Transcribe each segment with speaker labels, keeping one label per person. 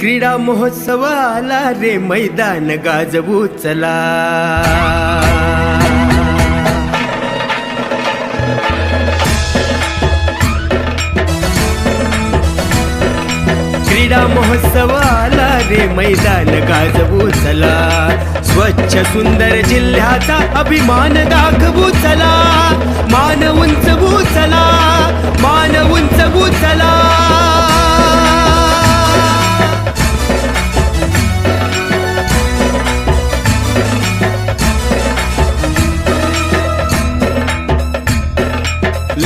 Speaker 1: क्रीडा महोत्सव आला रे मैदान गाजवू चला. क्रीडा महोत्सव आला रे मैदान गाजवू चला. स्वच्छ सुंदर जिल्ह्याचा अभिमान दाखवू चला. मान उंचवू चला. मान उंचवू चला.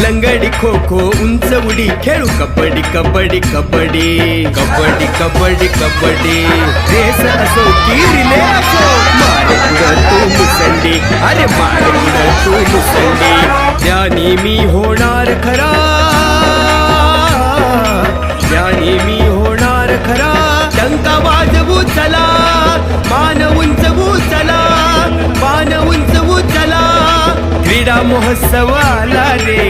Speaker 1: लंगडी खो खो उंच उडी खेळू कबड्डी कबड्डी कबड्डी. कबड्डी कबड्डी कबड्डी. रेस असो की रिले असो मारे पुढं तू मुसंडी. अरे मारे पुढं तू मुसंडी. त्यानी मी होणार खरा त्यानी मी होणार खरा डंका वाजवू चला. महोत्सवाला रे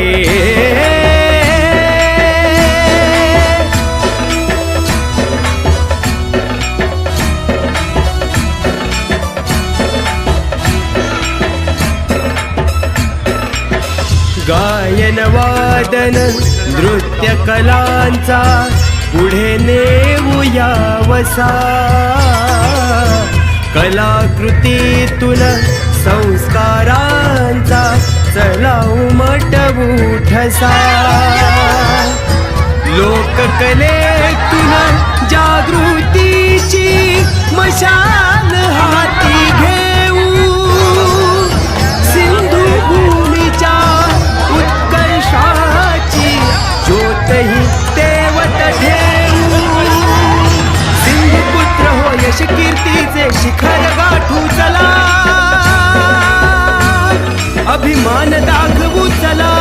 Speaker 1: गायन वादन नृत्य कलांचा पुढे नेऊया वसा. कलाकृतीतून संस्कारांचा चला उमटवू ठसा. लोककलेतून जागृतीची अभिमान दाखवू चला.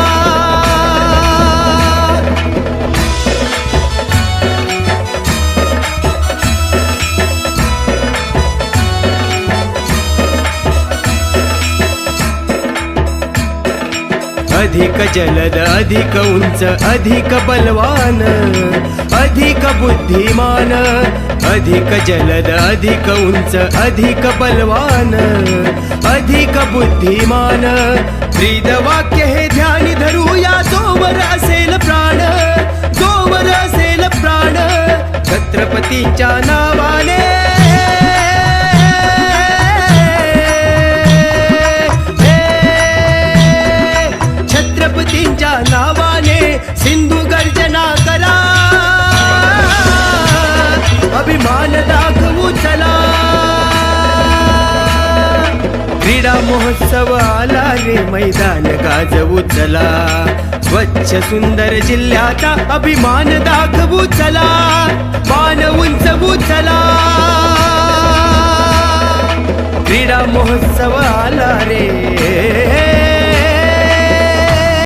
Speaker 1: अधिक जलद अधिक उंच अधिक बलवान अधिक बुद्धिमान अधिक जलद अधिक उंच अधिक बलवान अधिक बुद्धिमान। ब्रीद वाक्य हे ध्यान धरूया जोवर असेल प्राण जोवर असेल प्राण छत्रपतीच्या नावाने क्रीडा महोत्सव आला रे मैदान गाजवू चला. स्वच्छ सुंदर जिल्ह्याचा अभिमान दाखवू चला. मान उंचवू चला. क्रीडा महोत्सव आला रे.